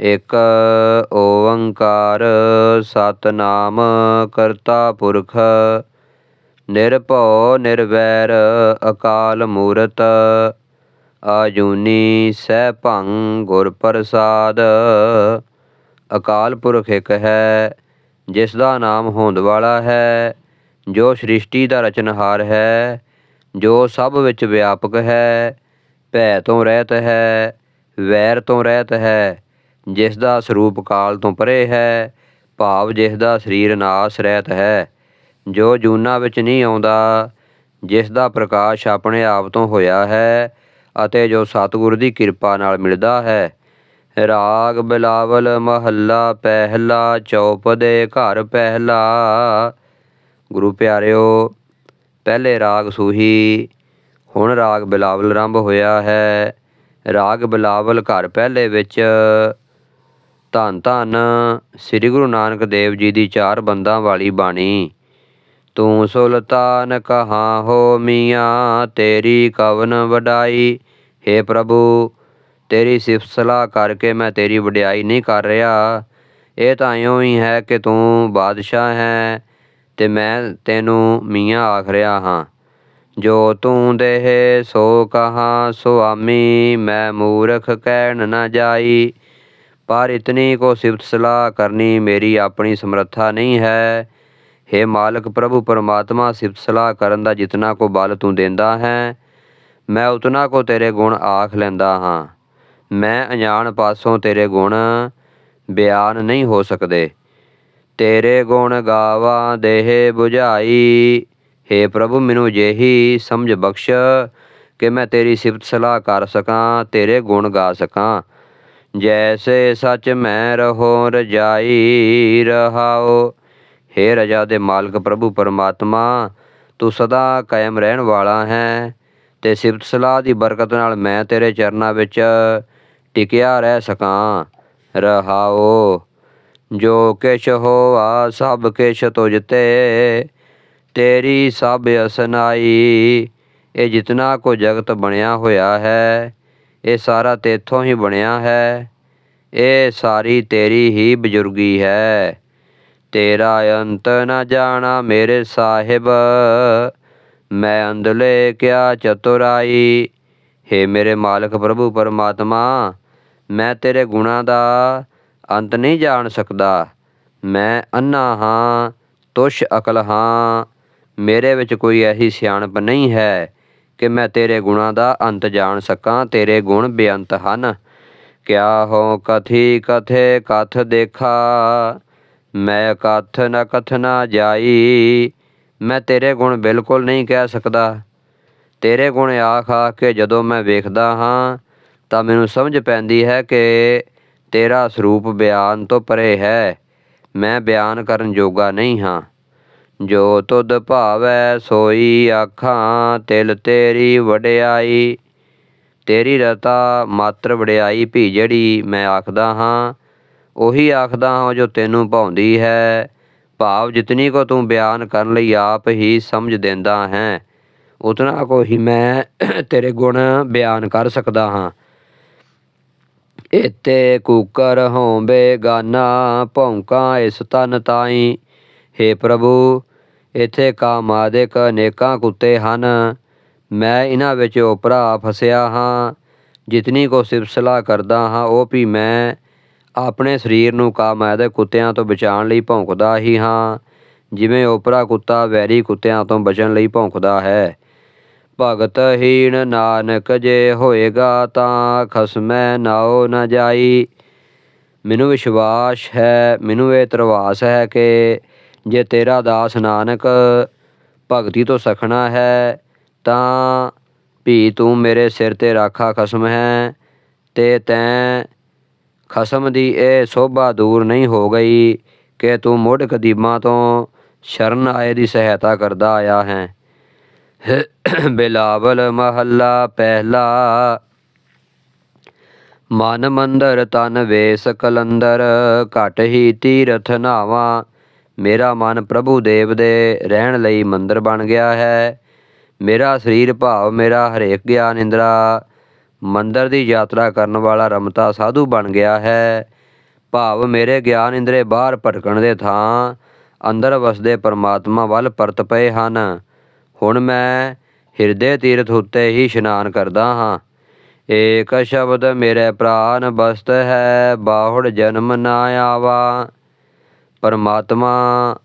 ਇਕ ਓੰਕਾਰ ਸਤਨਾਮ ਕਰਤਾ ਪੁਰਖ, ਨਿਰਭਉ ਨਿਰਵੈਰ ਅਕਾਲ ਮੂਰਤ, ਆਜੂਨੀ ਸੈਭੰ ਗੁਰ ਪ੍ਰਸਾਦ। ਅਕਾਲ ਪੁਰਖ ਇੱਕ ਹੈ, ਜਿਸ ਦਾ ਨਾਮ ਹੋਂਦ ਵਾਲਾ ਹੈ, ਜੋ ਸ੍ਰਿਸ਼ਟੀ ਦਾ ਰਚਨਹਾਰ ਹੈ, ਜੋ ਸਭ ਵਿੱਚ ਵਿਆਪਕ ਹੈ, ਭੈ ਤੋਂ ਰਹਿਤ ਹੈ, ਵੈਰ ਤੋਂ ਰਹਿਤ ਹੈ। ਜਿਸ ਦਾ ਸਰੂਪ ਕਾਲ ਤੋਂ ਪਰੇ ਹੈ, ਭਾਵ ਜਿਸ ਦਾ ਸਰੀਰ ਨਾਸ ਰਹਿਤ ਹੈ। ਜੋ ਜੂਨਾ ਵਿੱਚ ਨਹੀਂ ਆਉਂਦਾ, ਜਿਸ ਦਾ ਪ੍ਰਕਾਸ਼ ਆਪਣੇ ਆਪ ਤੋਂ ਹੋਇਆ ਹੈ ਅਤੇ ਜੋ ਸਤਿਗੁਰ ਦੀ ਕਿਰਪਾ ਨਾਲ ਮਿਲਦਾ ਹੈ। ਰਾਗ ਬਿਲਾਵਲ ਮਹੱਲਾ ਪਹਿਲਾ ਚੌਪਦੇ ਘਰ ਪਹਿਲਾ। ਗੁਰੂ ਪਿਆਰਿਓ, ਪਹਿਲੇ ਰਾਗ ਸੂਹੀ, ਹੁਣ ਰਾਗ ਬਿਲਾਵਲ ਆਰੰਭ ਹੋਇਆ ਹੈ। ਰਾਗ ਬਿਲਾਵਲ ਘਰ ਪਹਿਲੇ ਵਿੱਚ ਧੰਨ ਧੰਨ। ਸ੍ਰੀ ਗੁਰੂ ਨਾਨਕ ਦੇਵ ਜੀ ਦੀ ਚਾਰ ਬੰਦਾਂ ਵਾਲੀ ਬਾਣੀ। ਤੂੰ ਸੁਲਤਾਨ ਕਹਾਂ ਹੋ ਮੀਆਂ, ਤੇਰੀ ਕਵਨ ਵਡਾਈ। हे ਪ੍ਰਭੂ, ਤੇਰੀ ਸਿਫਤ ਸਲਾਹ ਕਰਕੇ ਮੈਂ ਤੇਰੀ ਵਡਿਆਈ ਨਹੀਂ ਕਰ ਰਿਹਾ। ਇਹ ਤਾਂ ਇਉਂ ਹੀ ਹੈ ਕਿ ਤੂੰ ਬਾਦਸ਼ਾਹ ਹੈ ਤੇ ਮੈਂ ਤੈਨੂੰ ਮੀਆਂ ਆਖ ਰਿਹਾ ਹਾਂ। ਜੋ ਤੂੰ ਦੇਹ ਸੋ ਕਹਾ ਸੁਆਮੀ, ਮੈਂ ਮੂਰਖ ਕਹਿਣ ਨਾ ਜਾਈ। ਪਰ ਇਤਨੀ को ਸਿਫਤ ਸਲਾਹ ਕਰਨੀ ਮੇਰੀ ਆਪਣੀ ਸਮਰੱਥਾ ਨਹੀਂ ਹੈ। हे ਮਾਲਕ ਪ੍ਰਭੂ, ਪਰਮਾਤਮਾ ਸਿਫਤ ਸਲਾਹ ਕਰਨ ਦਾ ਜਿਤਨਾ ਕੋ ਬਲ ਤੂੰ ਦਿੰਦਾ ਹੈ, ਮੈਂ ਉਤਨਾ ਕੋ ਤੇਰੇ ਗੁਣ ਆਖ ਲੈਂਦਾ ਹਾਂ। ਮੈਂ ਅਣਜਾਣ ਪਾਸੋਂ ਤੇਰੇ ਗੁਣ ਬਿਆਨ ਨਹੀਂ ਹੋ ਸਕਦੇ। ਤੇਰੇ ਗੁਣ ਗਾਵਾ ਦੇਹ ਬੁਝਾਈ। हे ਪ੍ਰਭੂ, ਮੈਨੂੰ ਜੇਹੀ ਸਮਝ ਬਖਸ਼ ਕਿ ਮੈਂ ਤੇਰੀ ਸਿਫਤ ਸਲਾਹ ਕਰ ਸਕਾਂ, ਤੇਰੇ ਗੁਣ ਗਾ ਸਕਾਂ। ਜੈਸੇ ਸੱਚ ਮੈਂ ਰਹੋ, ਰਜਾਈ ਰਹਾਓ। हे ਰਜਾ ਦੇ ਮਾਲਕ ਪ੍ਰਭੂ ਪਰਮਾਤਮਾ, ਤੂੰ ਸਦਾ ਕਾਇਮ ਰਹਿਣ ਵਾਲਾ ਹੈ। ਤੇ ਸਿਫਤ ਸਲਾਹ ਦੀ ਬਰਕਤ ਨਾਲ ਮੈਂ ਤੇਰੇ ਚਰਨਾਂ ਵਿੱਚ ਟਿਕਿਆ ਰਹਿ ਸਕਾਂ, ਰਹਾਓ। ਜੋ ਕਿਛ ਹੋਆ, ਸਭ ਕਿਛ ਤੁਝ ਤੇ, ਤੇਰੀ ਸਭ ਅਸਨਾਈ। ਇਹ ਜਿਤਨਾ ਕੋ ਜਗਤ ਬਣਿਆ ਹੋਇਆ ਹੈ ਇਹ ਸਾਰਾ ਤੇਥੋਂ ਹੀ ਬਣਿਆ ਹੈ। ਇਹ ਸਾਰੀ ਤੇਰੀ ਹੀ ਬਜ਼ੁਰਗੀ ਹੈ। ਤੇਰਾ ਅੰਤ ਨਾ ਜਾਣਾ ਮੇਰੇ ਸਾਹਿਬ। ਮੈਂ ਅੰਦਲੇ ਕਿਆ ਚਤੁਰਾਈ। हे ਮੇਰੇ ਮਾਲਕ ਪ੍ਰਭੂ ਪਰਮਾਤਮਾ, ਮੈਂ ਤੇਰੇ ਗੁਣਾ ਦਾ ਅੰਤ ਨਹੀਂ ਜਾਣ ਸਕਦਾ। ਮੈਂ ਅੰਨਾ ਹਾਂ, ਤੁਸ਼ ਅਕਲ ਹਾਂ। ਮੇਰੇ ਵਿੱਚ ਕੋਈ ਐਸੀ ਸਿਆਣਪ ਨਹੀਂ ਹੈ। ਕਿ ਮੈਂ ਤੇਰੇ ਗੁਣਾਂ ਦਾ ਅੰਤ ਜਾਣ ਸਕਾਂ, ਤੇਰੇ ਗੁਣ ਬੇਅੰਤ ਹਨ। ਕਿਆ ਹੋ ਕਥੀ ਕਥੇ ਕਥ ਦੇਖਾ, ਮੈਂ ਕਥ ਨ ਕਥਨਾ ਜਾਈ। ਮੈਂ ਤੇਰੇ ਗੁਣ ਬਿਲਕੁਲ ਨਹੀਂ ਕਹਿ ਸਕਦਾ। ਤੇਰੇ ਗੁਣ ਆਖ ਆ ਕੇ ਜਦੋਂ ਮੈਂ ਵੇਖਦਾ ਹਾਂ, ਤਾਂ ਮੈਨੂੰ ਸਮਝ ਪੈਂਦੀ ਹੈ ਕਿ ਤੇਰਾ ਸਰੂਪ ਬਿਆਨ ਤੋਂ ਪਰੇ ਹੈ। ਮੈਂ ਬਿਆਨ ਕਰਨ ਜੋਗਾ ਨਹੀਂ ਹਾਂ। ਜੋ ਤੁਧ ਭਾਵੈ ਸੋਈ ਆਖਾਂ, ਤਿਲ ਤੇਰੀ ਵਡਿਆਈ। ਤੇਰੀ ਰਤਾ ਮਾਤਰ ਵਡਿਆਈ ਭੀ ਜਿਹੜੀ ਮੈਂ ਆਖਦਾ ਹਾਂ, ਉਹੀ ਆਖਦਾ ਹਾਂ ਜੋ ਤੈਨੂੰ ਭਾਉਂਦੀ ਹੈ। ਭਾਵ ਜਿਤਨੀ ਕੋ ਤੂੰ ਬਿਆਨ ਕਰਨ ਲਈ, ਆਪ ਹੀ ਸਮਝ ਦਿੰਦਾ ਹੈ। ਉਤਨਾ ਕੋ ਹੀ ਮੈਂ ਤੇਰੇ ਗੁਣ ਬਿਆਨ ਕਰ ਸਕਦਾ ਹਾਂ। ਇਤੇ ਕੂਕਰ ਹੋਂਬੇ ਗਾਨਾ, ਭੌਂਕਾਂ ਇਸ ਤਨ ਤਾਈ। हे ਪ੍ਰਭੂ ਇੱਥੇ ਕਾਮਾਦਿਕ ਅਨੇਕਾਂ ਕੁੱਤੇ ਹਨ। ਮੈਂ ਇਹਨਾਂ ਵਿੱਚ ਓਪਰਾ ਫਸਿਆ ਹਾਂ। ਜਿਤਨੀ ਕੋ ਸਿਫਸਲਾ ਕਰਦਾ ਹਾਂ, ਉਹ ਵੀ ਮੈਂ ਆਪਣੇ ਸਰੀਰ ਨੂੰ ਕਾਮਾਦਿਕ ਕੁੱਤਿਆਂ ਤੋਂ ਬਚਾਉਣ ਲਈ ਭੌਂਕਦਾ ਹੀ ਹਾਂ। ਜਿਵੇਂ ਓਪਰਾ ਕੁੱਤਾ ਵੈਰੀ ਕੁੱਤਿਆਂ ਤੋਂ ਬਚਣ ਲਈ ਭੌਂਕਦਾ ਹੈ। ਭਗਤ ਹੀਣ ਨਾਨਕ ਜੇ ਹੋਏਗਾ ਤਾਂ ਖਸਮੈ ਨਾਉ ਨਾ ਜਾਈ। ਮੈਨੂੰ ਵਿਸ਼ਵਾਸ ਹੈ, ਮੈਨੂੰ ਇਹ ਤਰਵਾਸ ਹੈ ਕਿ ਜੇ ਤੇਰਾ ਦਾਸ ਨਾਨਕ ਭਗਤੀ ਤੋਂ ਸਖਣਾ ਹੈ, ਤਾਂ ਭੀ ਤੂੰ ਮੇਰੇ ਸਿਰ ਤੇ ਰਾਖਾ ਖਸਮ ਹੈ। ਤੇ ਤੈਂ ਖਸਮ ਦੀ ਇਹ ਸੋਭਾ ਦੂਰ ਨਹੀਂ ਹੋ ਗਈ ਕਿ ਤੂੰ ਮੁੱਢ ਕਦੀਮਾਂ ਤੋਂ ਸ਼ਰਨ ਆਏ ਦੀ ਸਹਾਇਤਾ ਕਰਦਾ ਆਇਆ ਹੈ। ਬਿਲਾਵਲ ਮਹੱਲਾ ਪਹਿਲਾ। ਮਨ ਮੰਦਰ ਤਨ ਵੇਸ ਕਲੰਦਰ, ਘਟ ਹੀ ਤੀਰਥ ਨਾਵਾ। ਮੇਰਾ ਮਨ ਪ੍ਰਭੂ ਦੇਵ ਦੇ ਰਹਿਣ ਲਈ ਮੰਦਰ ਬਣ ਗਿਆ ਹੈ। ਮੇਰਾ ਸਰੀਰ ਭਾਵ ਮੇਰਾ ਹਰੇਕ ਗਿਆਨ ਇੰਦਰਾ। ਮੰਦਰ ਦੀ ਯਾਤਰਾ ਕਰਨ ਵਾਲਾ ਰਮਤਾ ਸਾਧੂ ਬਣ ਗਿਆ ਹੈ। ਭਾਵ ਮੇਰੇ ਗਿਆਨ ਇੰਦਰੇ ਬਾਹਰ ਭਟਕਣ ਦੇ ਥਾਂ, ਅੰਦਰ ਵਸਦੇ ਪਰਮਾਤਮਾ ਵੱਲ ਪਰਤ ਪਏ ਹਨ। ਹੁਣ ਮੈਂ ਹਿਰਦੇ ਤੀਰਥ ਉੱਤੇ ਹੀ ਇਸ਼ਨਾਨ ਕਰਦਾ ਹਾਂ। ਏਕ ਸ਼ਬਦ ਮੇਰੇ ਪ੍ਰਾਨ ਬਸਤ ਹੈ, ਬਾਹੁੜ ਜਨਮ ਨਾ ਆਵਾ। ਪਰਮਾਤਮਾ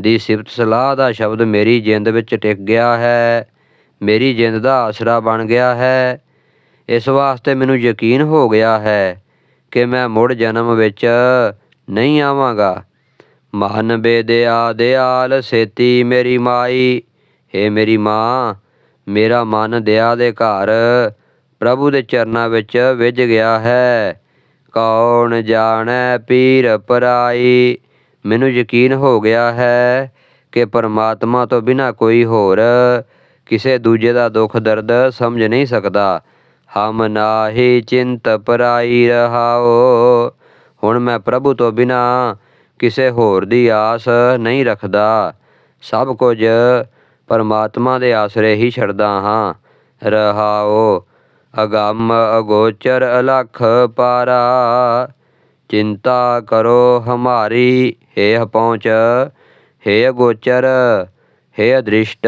ਦੀ ਸਿਫਤ ਸਲਾਹ ਦਾ ਸ਼ਬਦ ਮੇਰੀ ਜਿੰਦ ਵਿੱਚ ਟਿਕ ਗਿਆ ਹੈ, ਮੇਰੀ ਜਿੰਦ ਦਾ ਆਸਰਾ ਬਣ ਗਿਆ ਹੈ। ਇਸ ਵਾਸਤੇ ਮੈਨੂੰ ਯਕੀਨ ਹੋ ਗਿਆ ਹੈ ਕਿ ਮੈਂ ਮੁੜ ਜਨਮ ਵਿੱਚ ਨਹੀਂ ਆਵਾਂਗਾ। ਮਨ ਬੇਦਿਆ, ਦਿਆਲ ਸੇਤੀ ਮੇਰੀ ਮਾਈ ਏ ਮੇਰੀ ਮਾਂ, ਮੇਰਾ ਮਨ ਦਿਆ ਦੇ ਘਰ ਪ੍ਰਭੂ ਦੇ ਚਰਨਾਂ ਵਿੱਚ ਵਿਝ ਗਿਆ ਹੈ। ਕੌਣ ਜਾਣੈ ਪੀਰ ਪਰਾਈ ਮੈਨੂੰ ਯਕੀਨ ਹੋ ਗਿਆ ਹੈ ਕਿ ਪਰਮਾਤਮਾ ਤੋਂ ਬਿਨਾਂ ਕੋਈ ਹੋਰ ਕਿਸੇ ਦੂਜੇ ਦਾ ਦੁੱਖ ਦਰਦ ਸਮਝ ਨਹੀਂ ਸਕਦਾ। ਹਮ ਨਾਹੀ ਚਿੰਤ ਪਰਾਈ ਰਹਾਓ ਹੁਣ ਮੈਂ ਪ੍ਰਭੂ ਤੋਂ ਬਿਨਾਂ ਕਿਸੇ ਹੋਰ ਦੀ ਆਸ ਨਹੀਂ ਰੱਖਦਾ। ਸਭ ਕੁਝ ਪਰਮਾਤਮਾ ਦੇ ਆਸਰੇ ਹੀ ਛੱਡਦਾ ਹਾਂ। ਰਹਾਓ ਅਗੰਮ ਅਗੋਚਰ ਅਲਖ ਪਾਰਾ। ਚਿੰਤਾ ਕਰੋ ਹਮਾਰੀ, ਹੈ ਪਹੁੰਚ ਹੈ ਅਗੋਚਰ, ਹੈ ਅਦ੍ਰਿਸ਼ਟ,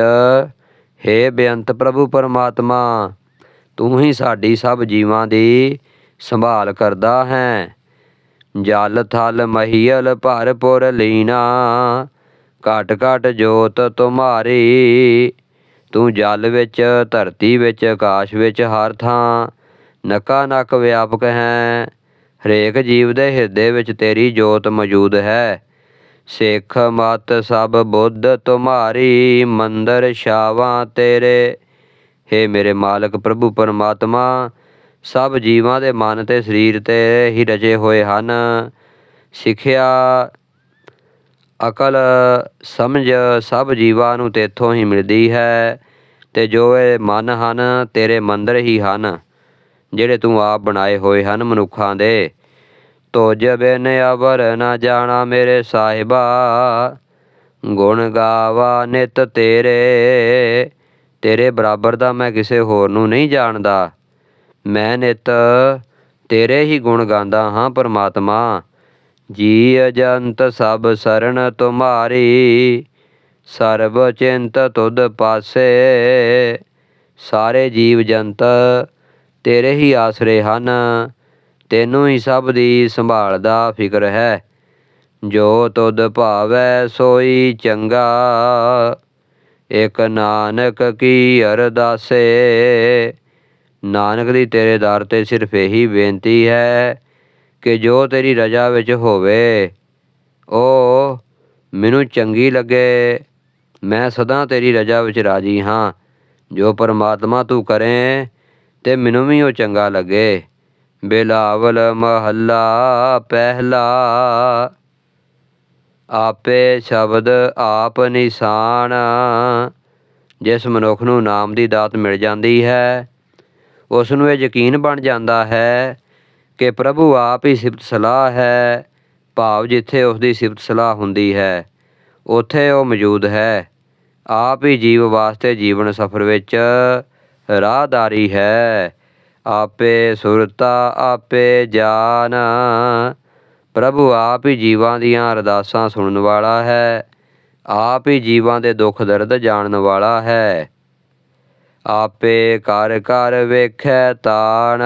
ਹੈ ਬੇਅੰਤ ਪ੍ਰਭੂ ਪਰਮਾਤਮਾ, ਤੂੰ ਹੀ ਸਾਡੀ ਸਭ ਜੀਵਾਂ ਦੀ ਸੰਭਾਲ ਕਰਦਾ ਹੈ। ਜਲ ਥਲ ਮਹੀਲ ਭਰਪੁਰ ਲੀਨਾ, ਘਟ ਘਟ ਜੋਤ ਤੁਮਾਰੀ। ਤੂੰ ਜਲ ਵਿੱਚ, ਧਰਤੀ ਵਿੱਚ, ਆਕਾਸ਼ ਵਿੱਚ ਹਰ ਥਾਂ ਨਕਾ ਨਕ ਵਿਆਪਕ ਹੈ। ਹਰੇਕ ਜੀਵ ਦੇ ਹਿਰਦੇ ਵਿੱਚ ਤੇਰੀ ਜੋਤ ਮੌਜੂਦ ਹੈ। ਸਿੱਖ ਮਤ ਸਭ ਬੁੱਧ ਤੁਮਾਰੀ ਮੰਦਰ ਸ਼ਾਵਾਂ ਤੇਰੇ। ਹੇ ਮੇਰੇ ਮਾਲਕ ਪ੍ਰਭੂ ਪਰਮਾਤਮਾ, ਸਭ ਜੀਵਾਂ ਦੇ ਮਨ ਤੇ ਸਰੀਰ ਤੇ ਹੀ ਰਚੇ ਹੋਏ ਹਨ। ਸਿੱਖਿਆ, ਅਕਲ, ਸਮਝ ਸਭ ਜੀਵਾਂ ਨੂੰ ਤੇਥੋਂ ਹੀ ਮਿਲਦੀ ਹੈ ਤੇ ਜੋ ਇਹ ਮਨ ਹਨ, ਤੇਰੇ ਮੰਦਰ ਹੀ ਹਨ। ਜਿਹੜੇ ਤੂੰ ਆਪ ਬਣਾਏ ਹੋਏ ਹਨ ਮਨੁੱਖਾਂ ਦੇ। ਤੁਝ ਬਿਨ ਅਵਰ ਨਾ ਜਾਣਾ ਮੇਰੇ ਸਾਹਿਬਾ। ਗੁਣ ਗਾਵਾ ਨਿਤ ਤੇਰੇ। ਤੇਰੇ ਬਰਾਬਰ ਦਾ ਮੈਂ ਕਿਸੇ ਹੋਰ ਨੂੰ ਨਹੀਂ ਜਾਣਦਾ। ਮੈਂ ਨਿਤ ਤੇਰੇ ਹੀ ਗੁਣ ਗਾਉਂਦਾ ਹਾਂ ਪਰਮਾਤਮਾ। ਜੀ ਅਜੰਤ ਸਭ ਸਰਣ ਤੁਮਾਰੀ। ਸਰਬ ਚਿੰਤ ਤੁਧ ਪਾਸੇ। ਸਾਰੇ ਜੀਵ ਜੰਤ ਤੇਰੇ ਹੀ ਆਸਰੇ ਹਨ, ਤੈਨੂੰ ਹੀ ਸਭ ਦੀ ਸੰਭਾਲ ਦਾ ਫਿਕਰ ਹੈ। ਜੋ ਤੁਧ ਭਾਵੈ, ਸੋਈ ਚੰਗਾ। ਇਕ ਨਾਨਕ ਕੀ ਅਰਦਾਸੇ? ਨਾਨਕ ਦੀ ਤੇਰੇ ਦਰ ਤੇ ਸਿਰਫ ਇਹੀ ਬੇਨਤੀ ਹੈ ਕਿ ਜੋ ਤੇਰੀ ਰਜਾ ਵਿੱਚ ਹੋਵੇ ਉਹ ਮੈਨੂੰ ਚੰਗੀ ਲੱਗੇ। ਮੈਂ ਸਦਾ ਤੇਰੀ ਰਜਾ ਵਿੱਚ ਰਾਜੀ ਹਾਂ। ਜੋ ਪਰਮਾਤਮਾ ਤੂੰ ਕਰੇ ਤੇ ਮੈਨੂੰ ਵੀ ਉਹ ਚੰਗਾ ਲੱਗੇ। ਬਿਲਾਵਲ ਮਹੱਲਾ, ਪਹਿਲਾ। ਆਪੇ ਸ਼ਬਦ ਆਪ ਨਿਸ਼ਾਨ। ਜਿਸ ਮਨੁੱਖ ਨੂੰ ਨਾਮ ਦੀ ਦਾਤ ਮਿਲ ਜਾਂਦੀ ਹੈ, ਉਸ ਨੂੰ ਇਹ ਯਕੀਨ ਬਣ ਜਾਂਦਾ ਹੈ ਕਿ ਪ੍ਰਭੂ ਆਪ ਹੀ ਸਿਫਤ ਸਲਾਹ ਹੈ, ਭਾਵ ਜਿੱਥੇ ਉਸ ਦੀ ਸਿਫਤ ਸਲਾਹ ਹੁੰਦੀ ਹੈ, ਉੱਥੇ ਉਹ ਮੌਜੂਦ ਹੈ। ਆਪ ਹੀ ਜੀਵ ਵਾਸਤੇ ਜੀਵਨ ਸਫਰ ਵਿੱਚ ਰਾਹਦਾਰੀ ਹੈ। ਆਪੇ ਸੁਰਤਾ, ਆਪੇ ਜਾਨ। ਪ੍ਰਭੂ ਆਪ ਹੀ ਜੀਵਾਂ ਦੀਆਂ ਅਰਦਾਸਾਂ ਸੁਣਨ ਵਾਲਾ ਹੈ। ਆਪ ਹੀ ਜੀਵਾਂ ਦੇ ਦੁੱਖ ਦਰਦ ਜਾਣਨ ਵਾਲਾ ਹੈ। ਆਪੇ ਕਰ ਕਰ ਵੇਖੈ ਤਾਣ।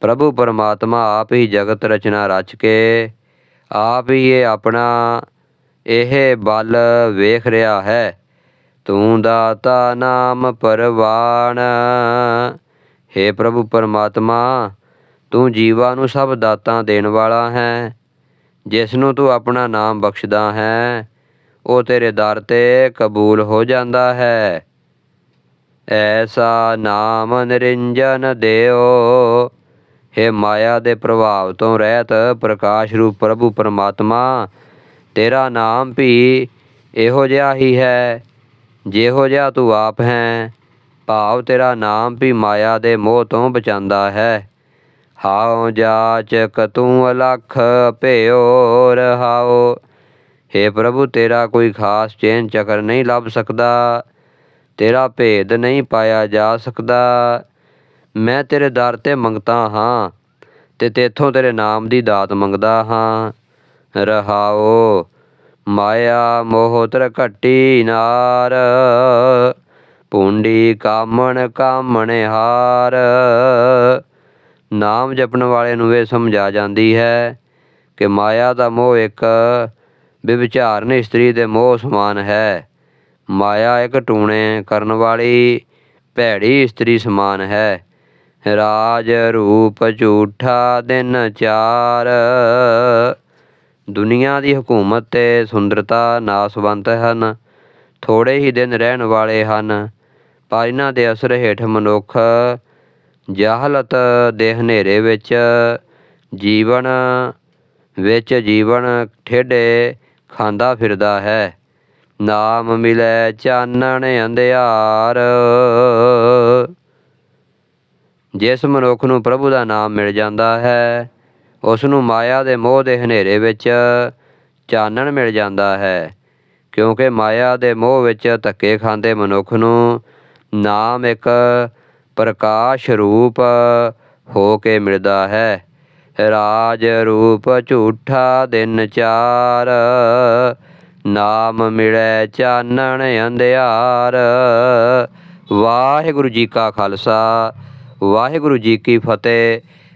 ਪ੍ਰਭੂ ਪਰਮਾਤਮਾ ਆਪ ਹੀ ਜਗਤ ਰਚਨਾ ਰਚ ਕੇ ਆਪ ਹੀ ਇਹ ਆਪਣਾ, ਇਹ ਬਲ ਵੇਖ ਰਿਹਾ ਹੈ। ਤੂੰ ਦਾਤਾ ਨਾਮ ਪਰਵਾਣ। हे ਪ੍ਰਭੂ ਪਰਮਾਤਮਾ, ਤੂੰ ਜੀਵਾਂ ਨੂੰ ਸਭ ਦਾਤਾਂ ਦੇਣ ਵਾਲਾ ਹੈ। ਜਿਸ ਨੂੰ ਤੂੰ ਆਪਣਾ ਨਾਮ ਬਖਸ਼ਦਾ ਹੈ, ਉਹ ਤੇਰੇ ਦਰ ਤੇ ਕਬੂਲ ਹੋ ਜਾਂਦਾ ਹੈ। ਐਸਾ ਨਾਮ ਨਿਰੰਜਨ ਦਿਓ। हे ਮਾਇਆ ਦੇ ਪ੍ਰਭਾਵ ਤੋਂ ਰਹਿਤ ਪ੍ਰਕਾਸ਼ ਰੂਪ ਪ੍ਰਭੂ ਪਰਮਾਤਮਾ, ਤੇਰਾ ਨਾਮ ਵੀ ਇਹੋ ਜਿਹਾ ਹੀ ਹੈ। ਜਿਹੋ ਜਿਹਾ ਤੂੰ ਆਪ ਹੈ, ਭਾਵ ਤੇਰਾ ਨਾਮ ਵੀ ਮਾਇਆ ਦੇ ਮੋਹ ਤੋਂ ਬਚਾਉਂਦਾ ਹੈ। ਹਾਉ ਜਾਚਕ ਤੂੰ ਅਲਖ ਭਿਓ ਰਹਾਓ हे ਪ੍ਰਭੂ, ਤੇਰਾ ਕੋਈ ਖਾਸ ਚੇਨ ਚੱਕਰ ਨਹੀਂ ਲੱਭ ਸਕਦਾ। ਤੇਰਾ ਭੇਦ ਨਹੀਂ ਪਾਇਆ ਜਾ ਸਕਦਾ। ਮੈਂ ਤੇਰੇ ਦਰ ਤੇ ਮੰਗਤਾ ਹਾਂ ਤੇ ਤੇਥੋਂ ਤੇਰੇ ਨਾਮ ਦੀ ਦਾਤ ਮੰਗਦਾ ਹਾਂ। ਰਹਾਓ ਮਾਇਆ ਮੋਹ ਤਰ ਘਟੀ ਨਾਰ ਪੁੰਡੀ ਕਾਮਣ ਕਾਮਣ ਹਾਰ। ਨਾਮ ਜਪਣ ਵਾਲੇ ਨੂੰ ਇਹ ਸਮਝਾ ਜਾਂਦੀ ਹੈ ਕਿ ਮਾਇਆ ਦਾ ਮੋਹ ਇੱਕ ਵਿਵਚਾਰਨ ਇਸਤਰੀ ਦੇ ਮੋਹ ਸਮਾਨ ਹੈ। ਮਾਇਆ ਇੱਕ ਟੂਣੇ ਕਰਨ ਵਾਲੀ ਭੈੜੀ ਇਸਤਰੀ ਸਮਾਨ ਹੈ। ਰਾਜ ਰੂਪ ਝੂਠਾ ਦਿਨ ਚਾਰ। ਦੁਨੀਆ ਦੀ ਹਕੂਮਤ ਤੇ ਸੁੰਦਰਤਾ ਨਾਸਵੰਤ ਹਨ। ਥੋੜੇ ਹੀ ਦਿਨ ਰਹਿਣ ਵਾਲੇ ਹਨ, ਪਰ ਇਹਨਾਂ ਦੇ ਅਸਰ ਹੇਠ ਮਨੁੱਖ ਜਾਹਲਤ ਦੇ ਹਨੇਰੇ ਵਿੱਚ ਜੀਵਨ ਵਿੱਚ ਜੀਵਨ ਠੇਡੇ ਖਾਂਦਾ ਫਿਰਦਾ ਹੈ। ਨਾਮ ਮਿਲੇ ਚਾਨਣ ਅੰਧਿਆਰ। ਜਿਸ ਮਨੁੱਖ ਨੂੰ ਪ੍ਰਭੂ ਦਾ ਨਾਮ ਮਿਲ ਜਾਂਦਾ ਹੈ ਉਸ ਨੂੰ ਮਾਇਆ ਦੇ ਮੋਹ ਦੇ ਹਨੇਰੇ ਵਿੱਚ ਚਾਨਣ ਮਿਲ ਜਾਂਦਾ ਹੈ, ਕਿਉਂਕਿ ਮਾਇਆ ਦੇ ਮੋਹ ਵਿੱਚ ਧੱਕੇ ਖਾਂਦੇ ਮਨੁੱਖ ਨੂੰ ਨਾਮ ਇੱਕ ਪ੍ਰਕਾਸ਼ ਰੂਪ ਹੋ ਕੇ ਮਿਲਦਾ ਹੈ। ਰਾਜ ਰੂਪ ਝੂਠਾ ਦਿਨ ਚਾਰ, ਨਾਮ ਮਿਲੇ ਚਾਨਣ ਅੰਧਿਆਰ। ਵਾਹਿਗੁਰੂ ਜੀ ਕਾ ਖਾਲਸਾ, ਵਾਹਿਗੁਰੂ ਜੀ ਕੀ ਫਤਿਹ।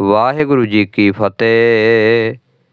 ਵਾਹਿਗੁਰੂ ਜੀ ਕੀ ਫਤਿਹ।